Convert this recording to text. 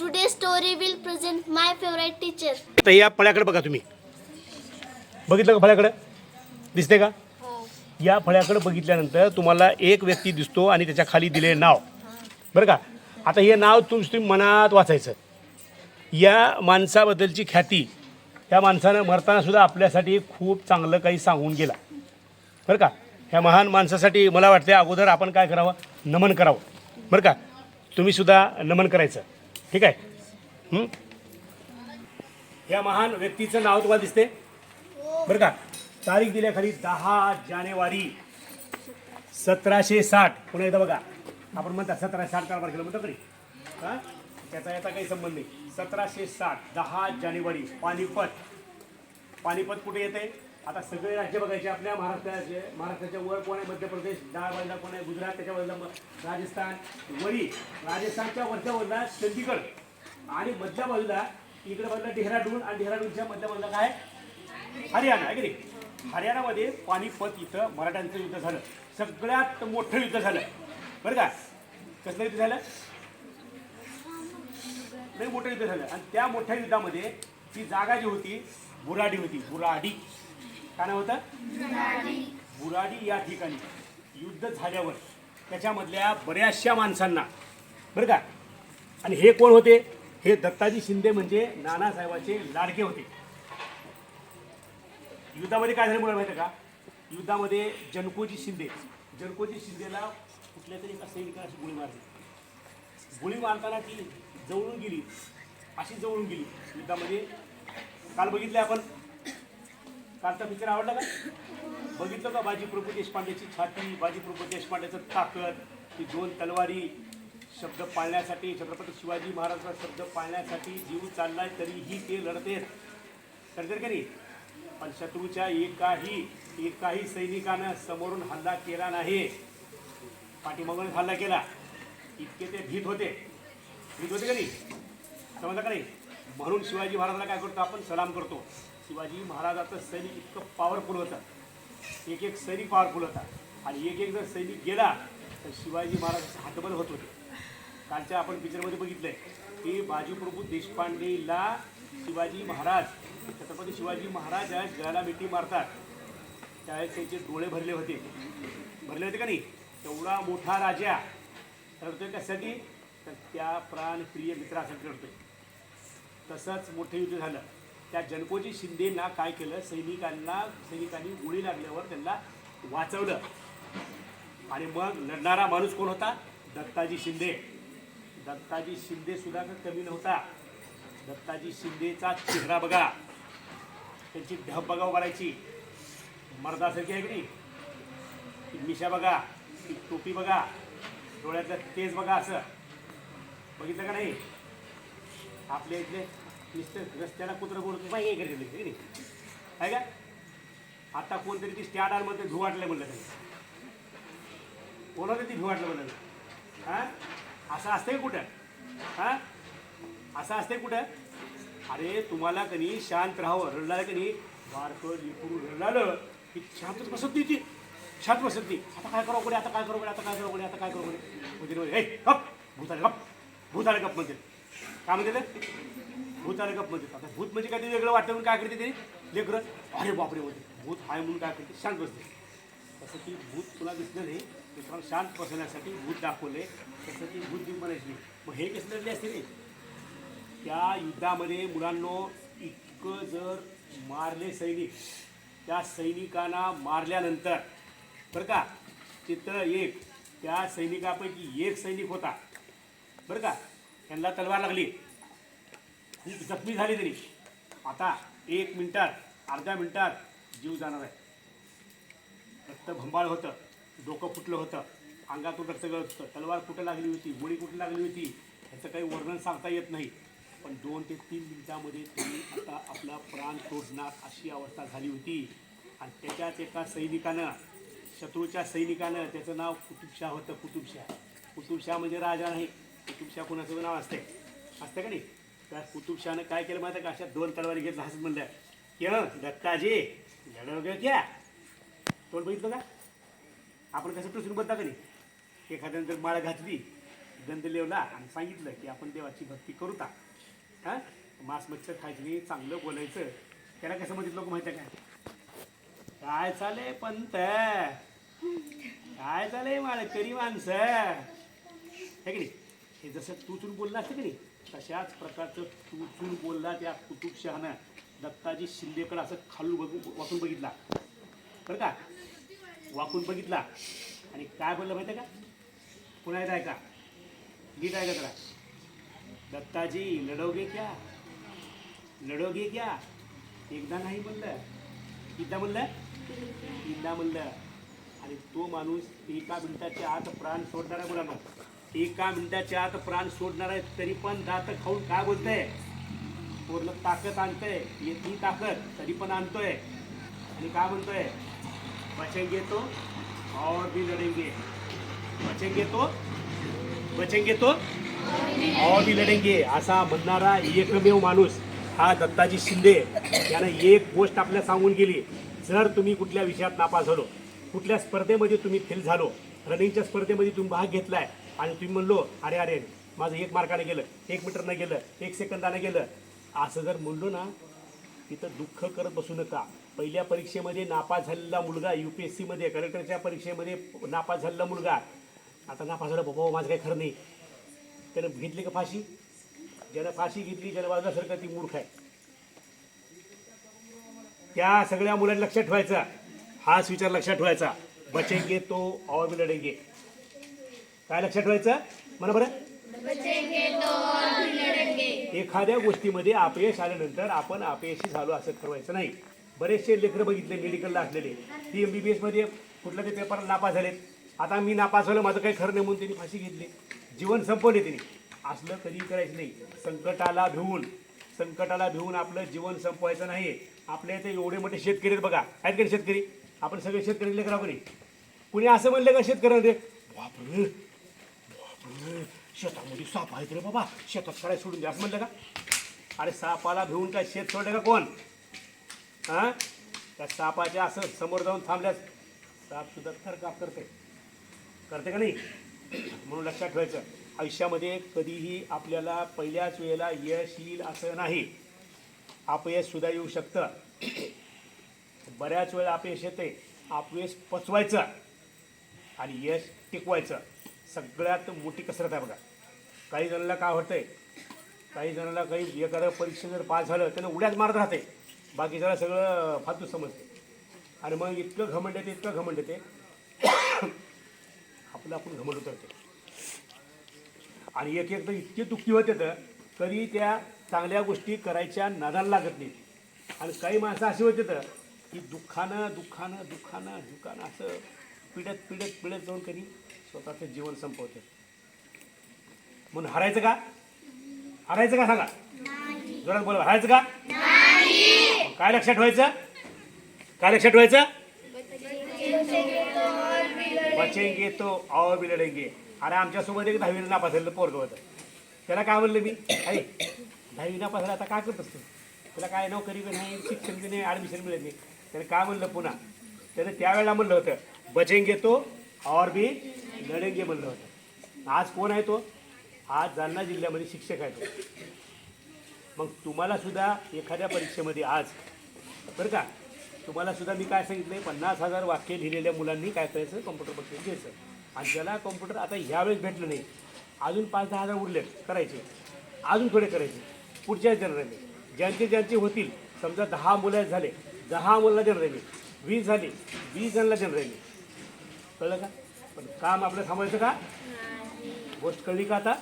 Today's story will present my favorite teacher. तर या फळ्याकडे बघा तुम्ही. बघितलं का फळ्याकडं? दिसते का? या फळ्याकडे बघितल्यानंतर तुम्हाला एक व्यक्ती दिसतो आणि त्याच्याखाली दिले नाव. बरं का? आता हे नाव तुम तुम्ही मनात वाचायचं. या माणसाबद्दलची ख्याती या माणसानं मरताना सुद्धा आपल्यासाठी खूप चांगलं काही सांगून गेला. बरं का? ह्या महान माणसासाठी मला वाटते अगोदर आपण काय करावं? नमन करावं. बरं का? तुम्ही सुद्धा नमन करायचं. ठीक आहे. या महान व्यक्तीचं नाव तुम्हाला दिसते बरं का? तारीख दिल्या खाली दहा जानेवारी सतराशे साठ. पुन्हा एकदा बघा. आपण म्हणता सतराशे साठ कारभार केलं म्हणतो तरी. हां? त्याचा याचा काही संबंध नाही. सतराशे साठ दहा जानेवारी पानिपत. पानिपत कुठे येते? आता सगळे राज्य बघायचे आपल्या महाराष्ट्राचे महाराष्ट्राच्या वर कोण आहे? मध्य प्रदेश डाळ बाजूला कोण आहे? गुजरात त्याच्या बाजूला राजस्थान वरी राजस्थानच्या वरच्या बाजूला चंदीगड. आणि मधल्या बाजूला इकडे बाजूला डेहराडून आणि डेहराडूनच्या मधल्या बाजूला काय हरियाणा आहे की नाही? हरियाणामध्ये पानिपत इथं मराठ्यांचं युद्ध झालं. सगळ्यात मोठं युद्ध झालं. बरं का? कसलं युद्ध झालं? नाही मोठं युद्ध झालं. आणि त्या मोठ्या युद्धामध्ये ती जागा जी होती बुराडी होती बुराडी. काय नाव होतं? बुराडी या ठिकाणी. युद्ध झाल्यावर त्याच्यामधल्या बऱ्याचशा माणसांना बरं का? आणि हे कोण होते? हे दत्ताजी शिंदे म्हणजे नानासाहेबाचे लाडके होते. युद्धामध्ये काय झालं मला माहिती आहे का? युद्धामध्ये जनकोजी शिंदे जनकोजी शिंदेला कुठल्या तरी एका सैनिकाला गोळी मारली. गोळी मारताना ती जवळून गेली अशी जवळून गेली. युद्धामध्ये काल बघितले आपण कालचा पिक्चर आवडला का? बघितलं का बाजी प्रभू देशपांडेची छाती बाजी प्रभू देशपांडेचं ताकद ती दोन तलवारी शब्द पाळण्यासाठी छत्रपती शिवाजी महाराजांचा शब्द पाळण्यासाठी जीव चाललाय तरीही ते लढतेत. लढते करी पण शत्रूच्या एकाही एकाही सैनिकानं समोरून हल्ला केला नाही. पाठीमागूनच हल्ला केला. इतके ते भीत होते. भीत होते का नाही? समजलं का नाही? म्हणून शिवाजी महाराजांना काय करतो? आपण सलाम करतो. शिवाजी महाराजाचं सैनिक इतकं पॉवरफुल होतं. एक एक सैनिक पॉवरफुल होता. आणि एक एक जर सैनिक गेला तर शिवाजी महाराज हातबल होत होते. कालच्या आपण पिक्चरमध्ये बघितलंय की बाजीप्रभू देशपांडेला शिवाजी महाराज छत्रपती शिवाजी महाराज ज्यावेळेस गळ्याला मिठी मारतात. त्यावेळेस त्यांचे डोळे भरले होते. भरले होते का नाही? तेवढा मोठा राजा. रडतोय कशासाठी? तर त्या प्राणप्रिय मित्रासाठी रडतोय. तसंच मोठं युद्ध झालं. त्या जनकोजी शिंदेना काय केलं? सैनिकांना सैनिकांनी गोळी लागल्यावर त्यांना वाचवलं. आणि मग लढणारा माणूस कोण होता? दत्ताजी शिंदे. दत्ताजी शिंदे सुद्धा कमी नव्हता. दत्ताजी शिंदेचा चेहरा बघा. त्यांची ढब बघा उभारायची मर्दासारखी आहे की नाही? ती मिशा बघा. ती टोपी बघा. डोळ्यातलं तेज बघा असं. बघितलं का नाही? आपल्या इथले नुसतं रस्त्याला कुत्रं बोलतो बाई हे करते की नाही आहे का? आता कोणतरी ती स्टँड आरमध्ये धू वाटलं म्हणलं त्यांनी कोणाला ती धुवाटलं म्हणलं हां? असं असतंय कुठं? हां? असं असतंय कुठं? अरे तुम्हाला कनी शांत राहावं. रडला कनी बारकं लिकरू रडलं की शांतच बसत नाही ती. शांत बसत नाही आता काय करावं कोणी आता काय करावं कोणी आता काय करावं कोणी आता काय करावं कोणी म्हणजे हे गप! भूताले गप! भूताले गप म्हणते. काय म्हणते ते? भूताले गप म्हणजे आता भूत म्हणजे काय ते वेगळं वाटतं म्हणून काय करते ते? लेकरं अरे बापरे म्हणते भूत आहे म्हणून काय करते? शांत बसते. तसं की भूत तुला दिसलं नाही मित्रांनो शांत बसवण्यासाठी भूत दाखवले तसं की भूत दिन बनायची नाही. मग हे कसं लढले असते नाही त्या युद्धामध्ये मुलांनो इतकं जर मारले सैनिक त्या सैनिकांना मारल्यानंतर बरं का तिथं एक त्या सैनिकापैकी एक सैनिक होता. बरं का त्यांना तलवार लागली. जखमी झाली तरी. आता एक मिनिटात अर्ध्या मिनिटात जीव जाणार आहे. रक्त भंबाळ होतं डोकं फुटलं होतं अंगातून रक्त गळत होतं तलवार कुठं लागली होती गोळी कुठं लागली होती ह्याचं काही वर्णन सांगता येत नाही. पण दोन ते तीन मिनिटामध्ये तुम्ही आता आपला प्राण तोडणार अशी अवस्था झाली होती. आणि त्याच्यात एका सैनिकानं शत्रूच्या सैनिकानं त्याचं नाव कुतुबशाह होतं कुतुबशाह. कुतुबशाह म्हणजे राजा नाही कुतुबशाह कुणाचं नाव असते असतं का नाही? त्या कुतुबशाहनं काय केलं माहिती का? अशा दोन तलवारी घेतल्या हसत म्हणलं की दत्ताजी लढ वगैरे क्या तोंड बघितलं का? आपण कसं टोचून बदला का नाही? एखाद्यानं माळ घातली गंध लिवला आणि सांगितलं की आपण देवाची भक्ती करू ता हा? मांस मच्छर खायचं नाही चांगलं बोलायचं. त्याला कसं म्हणतात लोक माहिती काय काय चाले पंत? काय चाले माळकरी माणसं? हे की नाही? हे जसं तू चून बोलला असतं की नाही तशाच प्रकारचं तू चून बोलला त्या कुतुबशहानं दत्ताजी शिंदेकडं असं खालू बघू वाकून बघितला. बरं का? वाकून बघितला. आणि काय बोललं माहिती आहे का? पुन्हा जाय का गीत आहे का त्याला दत्ताजी लढोगे क्या? लढवगे क्या? एकदा नाही म्हणलं. एकदा म्हणलं? एकदा म्हणलं. आणि तो माणूस एका मिनिटाच्या आत प्राण सोडणारा मुलांना. एका मिनिटाच्या आत प्राण सोडणार आहे तरी पण दात खाऊन काय बोलतंय? पूर्ण ताकद आणतंय येतली ताकद तरी पण आणतोय. आणि काय म्हणतोय? बचेंगे तो और भी लढेंगे. बचेंगे तो बचेंगे तो और भी लढेंगे असा म्हणणारा एकमेव माणूस हा दत्ताजी शिंदे. यानं एक गोष्ट आपल्या सांगून गेली जर तुम्ही कुठल्या विषयात नापास झालो कुठल्या स्पर्धेमध्ये तुम्ही फेल झालो रनिंगच्या स्पर्धेमध्ये तुम्ही भाग घेतलाय आणि तुम्ही म्हणलो अरे अरे माझं एक मार्काने गेलं एक मीटरनं गेलं एक सेकंदानं गेलं. असं जर म्हणलो ना तिथं दुःख करत बसू नका. पहिल्या परीक्षेमध्ये नापास झालेला मुलगा यू पी एस सीमध्ये कलेक्टरच्या परीक्षेमध्ये नापास झालेला मुलगा. आता नापास झाला बाबा माझं काही खरं नाही. त्यानं घेतली का फाशी? ज्यानं फाशी घेतली ज्यानं वाजल्यासारखं ती मूर्ख आहे. त्या सगळ्या मुलांनी लक्षात ठेवायचा. हाच विचार लक्षात ठेवायचा. बचेंगे तो और भी लढेंगे. काय लक्षात ठेवायचं? म्हणा बरं? एखाद्या गोष्टीमध्ये अपयश आल्यानंतर आपण अपयशी झालो असं ठरवायचं नाही. बरेचसे लेकरं बघितले मेडिकलला असलेले. ती एम बी बी एसमध्ये कुठल्या ते पेपरला नापास झालेत. आता मी नापास झालो माझं काही खरं नाही म्हणून त्यांनी फाशी घेतली. जीवन संपवले त्यांनी. असलं कधी करायचं नाही. संकटाला भिवून संकटाला भिवून आपलं जीवन संपवायचं नाही आपल्या इथे एवढे मोठे शेतकरी आहेत बघा. आहेत का शेतकरी? आपण सगळे शेतकरी लेकर आहोत का नाही? कुणी असं म्हणलं का शेतकऱ्यांमध्ये? बापरे बापरे, शेतामध्ये साप आहेत रे बाबा. शेतात काय सोडून द्या. म्हणलं का? अरे सापाला भिवून काय शेत सोडलं का कोण? हा? त्या सापाच्या असं समोर जाऊन थांबल्यास साप सुद्धा थरकाप करते करते का नाही? म्हणून लक्षात ठेवायचं. आयुष्यामध्ये कधीही आपल्याला पहिल्याच वेळेला यश येईल असं नाही. अपयश सुद्धा येऊ शकतं. बऱ्याच वेळा अपयश येते अपयश पचवायचं आणि यश टिकवायचं. सगळ्यात मोठी कसरत आहे बघा. काही जणांना काय होतंय काही जणांना काही एखादं परीक्षा जर पास झालं त्यांना उड्याच मारत राहते. बाकी जरा सगळं फालतू समजते. आणि मग इतकं घमंड येते इतकं घमंड येते. आपलं आपण घमंड उतरते. आणि एक एक तर इतके दुःखी होते तर तरी त्या चांगल्या गोष्टी करायच्या नादाला लागत नाही आणि काही माणसं अशी होते तर की दुःखानं दुःखानं दुःखानं दुःखानं असं पिढत पिढत पिढत जाऊन कधी स्वतःचं जीवन संपवते. म्हणून हरायचं का? हरायचं का सांगा? जोरात बोला हरायचं का? काय लक्षात ठेवायचं? काय लक्षात ठेवायचं? बचेंगे तो और भी लढेंगे अरे आमच्यासोबत एक दहावीला नापास झालेलं पोरग होतं. त्याला काय म्हणलं मी? अरे दहावी झाला आता काय करत असतो त्याला काय नोकरी बी नाही शिक्षण बी नाही ॲडमिशन मिळत नाही. त्याने काय म्हणलं पुन्हा? त्याने त्यावेळेला म्हणलं होतं बचेंगे तो और भी लढेंगे म्हणलं होतं. आज कोण आहे तो? आज जालना जिल्ह्यामध्ये शिक्षक आहे तो. मग तुम्हालासुद्धा एखाद्या परीक्षेमध्ये आज बरं का? तुम्हालासुद्धा मी काय सांगितलं आहे पन्नास हजार वाक्य लिहिलेल्या मुलांनी काय करायचं? कॉम्प्युटर बघितलं घ्यायचं. आणि ज्याला कॉम्प्युटर आता ह्यावेळेस भेटलं नाही अजून पाच दहा हजार उरले करायचे. अजून थोडे करायचे. पुढच्या जनरली ज्यांचे ज्यांचे होतील समजा दहा मुलं झाले दहा मुलांना जनरली वीस झाली वीस जणांना जनरली कळलं का? पण काम आपलं थांबायचं का? गोष्ट कळली का आता?